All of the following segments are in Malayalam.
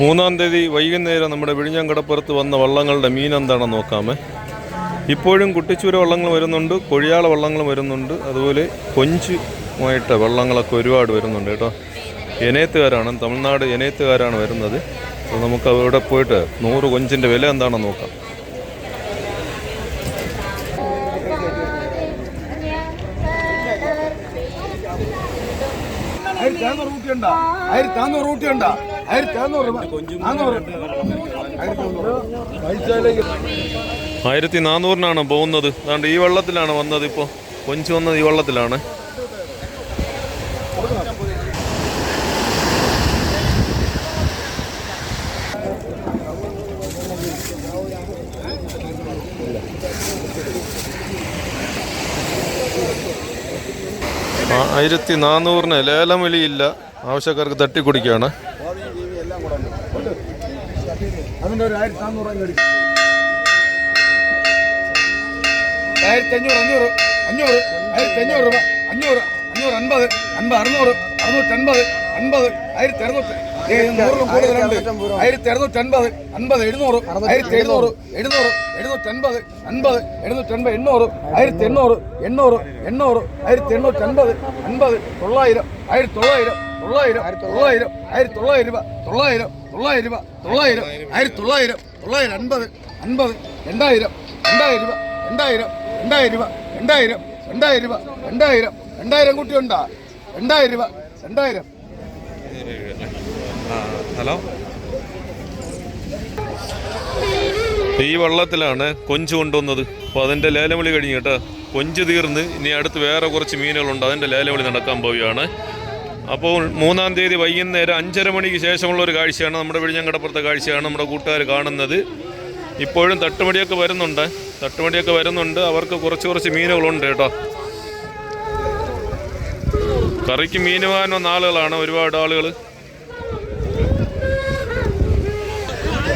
മൂന്നാം തീയതി വൈകുന്നേരം നമ്മുടെ വിഴിഞ്ഞം കടപ്പുറത്ത് വന്ന വള്ളങ്ങളുടെ മീൻ എന്താണെന്ന് നോക്കാമേ. ഇപ്പോഴും കുട്ടിച്ചൂര വള്ളങ്ങൾ വരുന്നുണ്ട് കൊഴിയാള വള്ളങ്ങൾ വരുന്നുണ്ട് അതുപോലെ കൊഞ്ചുമായിട്ട് വള്ളങ്ങളൊക്കെ ഒരുപാട് വരുന്നുണ്ട് കേട്ടോ. എനേത്തുകാരാണ് തമിഴ്നാട് എനേത്തുകാരാണ് വരുന്നത്. അപ്പോൾ നമുക്ക് അവിടെ പോയിട്ട് നൂറ് കൊഞ്ചിന്റെ വില എന്താണെന്ന് നോക്കാം. ആയിരത്തി ഊട്ടി ഉണ്ടോ? ആയിരത്തി ഊട്ടി ഉണ്ടോ? ആയിരത്തി നാനൂറിനാണ് പോകുന്നത്. അതുകൊണ്ട് ഈ വെള്ളത്തിലാണ് വന്നത് ഇപ്പോ. കൊഞ്ച് വന്നത് ഈ വെള്ളത്തിലാണ്. ആയിരത്തി നാനൂറിന് ലേലം വിളിയില്ല. ആവശ്യക്കാർക്ക് തട്ടിക്കുടിക്കുകയാണ്. അതിന്റെ ഒരു ആയിരത്തി നാന്നൂറ് അങ്ങ് ആയിരത്തി അഞ്ഞൂറ് അഞ്ഞൂറ് അഞ്ഞൂറ് ആയിരത്തി അഞ്ഞൂറ് രൂപ അഞ്ഞൂറ് അഞ്ഞൂറ് അൻപത് അൻപത് അറുന്നൂറ് അറുന്നൂറ്റൻപത് അൻപത് ആയിരത്തി അറുന്നൂറ്റി ആയിരത്തി അറുന്നൂറ്റി അൻപത് എഴുന്നൂറ് ആയിരത്തി എഴുന്നൂറ് എഴുന്നൂറ് എഴുന്നൂറ്റൻപത് അൻപത് എണ്ണൂറ് ആയിരത്തി എണ്ണൂറ് എണ്ണൂറ് എണ്ണൂറ് ആയിരത്തി അൻപത് തൊള്ളായിരം ആയിരത്തി തൊള്ളായിരം തൊള്ളായിരം തൊള്ളായിരം ആയിരത്തി തൊള്ളായിരം രൂപ തൊള്ളായിരം തൊള്ളായിരം രൂപ തൊള്ളായിരം ആയിരത്തി തൊള്ളായിരം തൊള്ളായിരം അൻപത് അൻപത് രണ്ടായിരം രണ്ടായിരം രൂപ രണ്ടായിരം രണ്ടായിരം രൂപ രണ്ടായിരം രണ്ടായിരം രൂപ രണ്ടായിരം രണ്ടായിരം കുട്ടിയുണ്ടാ? രണ്ടായിരം രൂപ രണ്ടായിരം. ഹലോ? ഈ വള്ളത്തിലാണ് കൊഞ്ച് കൊണ്ടുവന്നത്. അപ്പോൾ അതിന്റെ ലേലവിളി കഴിഞ്ഞ് കേട്ടോ. കൊഞ്ച് തീർന്ന് ഇനി അടുത്ത് വേറെ കുറച്ച് മീനുകളുണ്ട്. അതിന്റെ ലേലവിളി നടക്കാൻ പോവുകയാണ്. അപ്പോൾ മൂന്നാം തീയതി വൈകുന്നേരം അഞ്ചര മണിക്ക് ശേഷമുള്ള ഒരു കാഴ്ചയാണ് നമ്മുടെ വിഴിഞ്ഞങ്കടപ്പുറത്തെ കാഴ്ചയാണ് നമ്മുടെ കൂട്ടുകാർ കാണുന്നത്. ഇപ്പോഴും തട്ടുമടിയൊക്കെ വരുന്നുണ്ട്. തട്ടുമടിയൊക്കെ വരുന്നുണ്ട്. അവർക്ക് കുറച്ച് കുറച്ച് മീനുകളുണ്ട് കേട്ടോ. കറിക്ക് മീൻ വാങ്ങാൻ വന്ന ആളുകളാണ് ഒരുപാട് ആളുകൾ.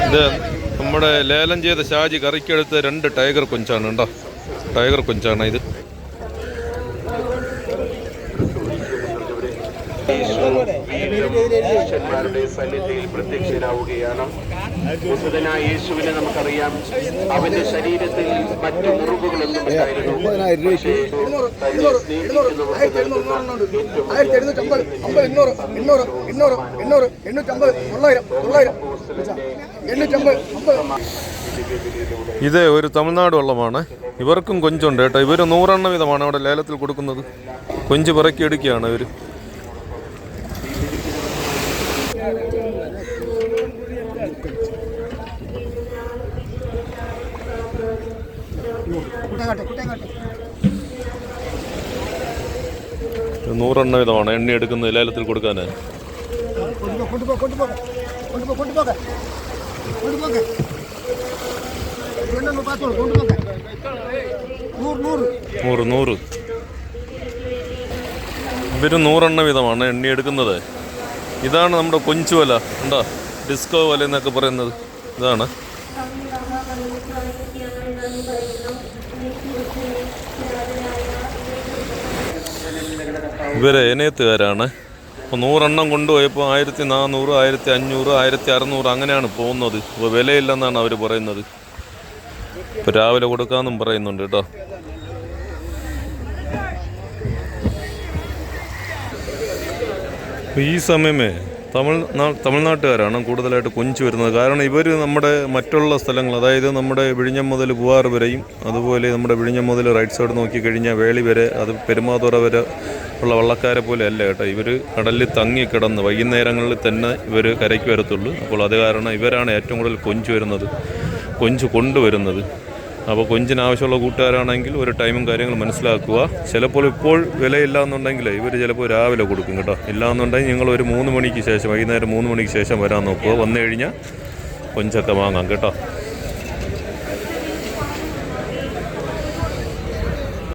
ഇത് നമ്മുടെ ലേലം ചെയ്ത ഷാജി കറിക്കെടുത്ത് രണ്ട് ടൈഗർ കൊഞ്ചാണ് കേട്ടോ. ടൈഗർ കൊഞ്ചാണ് ഇത്. പുരുഷന്മാരുടെ സന്നിധിയിൽ പ്രത്യക്ഷരാവുകയാണ്. ബുദ്ധനായ യേശുവിനെ നമുക്കറിയാം. അവന്റെ ശരീരത്തിൽ മറ്റു മുറിവുകളൊന്നും ആയിരത്തി എഴുന്നൂറ്റമ്പത് അമ്പത് എണ്ണൂറ് എണ്ണൂറ് എണ്ണൂറ് എണ്ണൂറ് എണ്ണൂറ്റമ്പത് തൊള്ളായിരം തൊള്ളായിരം. എണ്ണൂറ്റമ്പത് അമ്പത്. ഇത് ഒരു തമിഴ്നാട് വള്ളമാണ്. ഇവർക്കും കൊഞ്ചുണ്ട് കേട്ടോ. ഇവർ നൂറെണ്ണം വീതമാണ് അവിടെ ലേലത്തിൽ കൊടുക്കുന്നത്. കൊഞ്ച് പിറക്കി എടുക്കുകയാണ് ഇവർ നൂറെണ്ണ വിധമാണ് എണ്ണ എടുക്കുന്നത് ലേലത്തിൽ കൊടുക്കാൻ നൂറ് നൂറെണ്ണ വിധമാണ് എണ്ണ എടുക്കുന്നത്. ഇതാണ് നമ്മുടെ കൊഞ്ചുവല. ഉണ്ടോ ഡിസ്കോ വല എന്നൊക്കെ പറയുന്നത്. ഇതാണ്. ഇവരെ ഏനയത്തുകാരാണ് അപ്പോൾ നൂറെണ്ണം കൊണ്ടുപോയപ്പോൾ ആയിരത്തി നാനൂറ് ആയിരത്തി അഞ്ഞൂറ് ആയിരത്തി അറുന്നൂറ് അങ്ങനെയാണ് പോകുന്നത്. ഇപ്പോൾ വിലയില്ലെന്നാണ് അവർ പറയുന്നത്. ഇപ്പോൾ രാവിലെ കൊടുക്കാമെന്നും പറയുന്നുണ്ട് കേട്ടോ. ഈ സമയമേ തമിഴ് തമിഴ്നാട്ടുകാരാണ് കൂടുതലായിട്ട് കൊഞ്ച് വരുന്നത്. കാരണം ഇവർ നമ്മുടെ മറ്റുള്ള സ്ഥലങ്ങൾ അതായത് നമ്മുടെ വിഴിഞ്ഞം മുതൽ പൂവാർ വരെയും അതുപോലെ നമ്മുടെ വിഴിഞ്ഞം മുതൽ റൈറ്റ് സൈഡ് നോക്കിക്കഴിഞ്ഞാൽ വേളി വരെ അത് പെരുമാതുറ വരെ ഉള്ള വള്ളക്കാരെ പോലെ അല്ല കേട്ടോ. ഇവർ കടലിൽ തങ്ങി കിടന്ന് വൈകുന്നേരങ്ങളിൽ തന്നെ ഇവർ കരയ്ക്ക് വരത്തുള്ളൂ. അപ്പോൾ അത് കാരണം ഇവരാണ് ഏറ്റവും കൂടുതൽ കൊഞ്ച് വരുന്നത് കൊഞ്ച് കൊണ്ടുവരുന്നത്. അപ്പോൾ കൊഞ്ചിന് ആവശ്യമുള്ള കൂട്ടുകാരാണെങ്കിൽ ഒരു ടൈമും കാര്യങ്ങളും മനസ്സിലാക്കുക. ചിലപ്പോൾ ഇപ്പോൾ വിലയില്ല എന്നുണ്ടെങ്കിൽ ഇവർ ചിലപ്പോൾ രാവിലെ കൊടുക്കും കേട്ടോ. ഇല്ല എന്നുണ്ടെങ്കിൽ നിങ്ങൾ ഒരു മൂന്ന് മണിക്ക് ശേഷം വൈകുന്നേരം മൂന്ന് മണിക്ക് ശേഷം വരാൻ നോക്കുക. വന്നു കഴിഞ്ഞാൽ കൊഞ്ചൊക്കെ വാങ്ങാം കേട്ടോ.